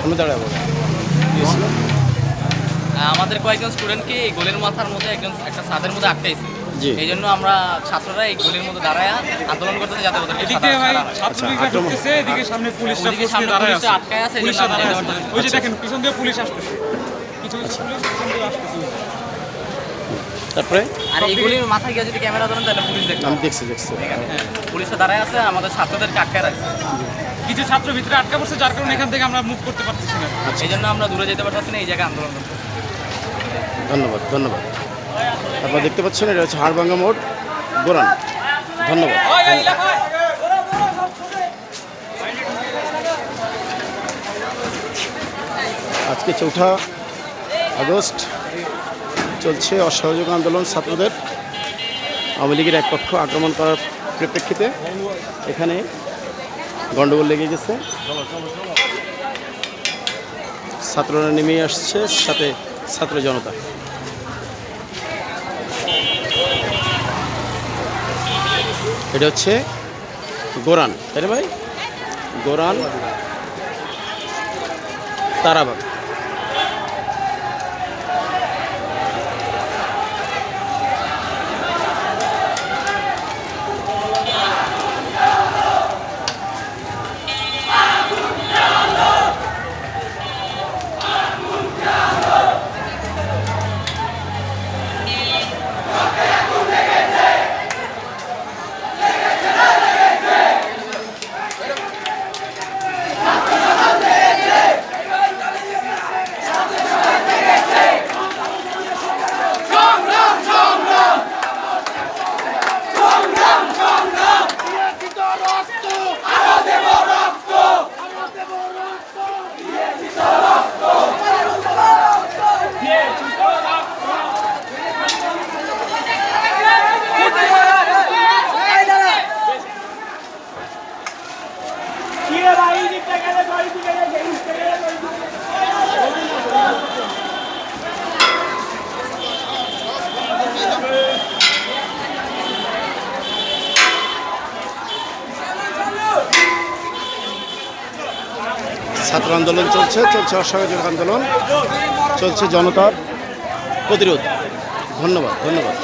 সামনে দাঁড়াবো। আমাদের কয়েকজন স্টুডেন্টকে এই গোলের মাথার মধ্যে একজন একটা ছাদের মধ্যে আটকাইছে। এই জন্য আমরা ছাত্ররা এই গোলের মধ্যে দাঁড়ায় আন্দোলন করতেছে যাতে এদিকে ভাই সাদা। ছাত্রলীগরা আক্রমণ। ঢুকতেছে এদিকে সামনে পুলিশরা সামনে দাঁড়ায় আছে। আটকায় আছে, পুলিশরা দাঁড়ায় আছে। ওই যে দেখেন পিছন দিয়ে পুলিশ আসতেছে। কিছু কিছু পুলিশ পিছন দিয়ে আসতেছে। তারপরে? আর এই গোলির মাথায় গিয়ে যদি ক্যামেরা ধরেন তাহলে পুলিশ দেখবে আমি দেখছি দেখছি। পুলিশরা দাঁড়ায় আছে আমাদের ছাত্রদেরকে আটকায় রাখছে। কিছু ছাত্র ভিতরে আটকা পড়ছে যার কারণে এখান থেকে আমরা মুভ করতে পারতেছি না। এই জন্য আমরা দূরে যেতে পারতেছি না এই জায়গায় আন্দোলন করতে ধন্যবাদ ধন্যবাদ। আপনারা দেখতে পাচ্ছেন এটা হচ্ছে হাড়ভাঙ্গা মোড় গোরান ধন্যবাদ। আজকে চৌঠা আগস্ট চলছে অসহযোগ আন্দোলন ছাত্রদের। আওয়ামী লীগের এক পক্ষ আক্রমণ করার পরিপ্রেক্ষিতে এখানে গণ্ডগোল লেগে গেছে। ছাত্ররা নেমে আসছে, সাথে ছাত্র জনতা। এটা হচ্ছে গোরান। তাই ভাই? গোরান, তারাবাগ। ছাত্র আন্দোলন চলছে চলছে অসহযোগ আন্দোলন চলছে জনতার প্রতিরোধ। ধন্যবাদ ধন্যবাদ।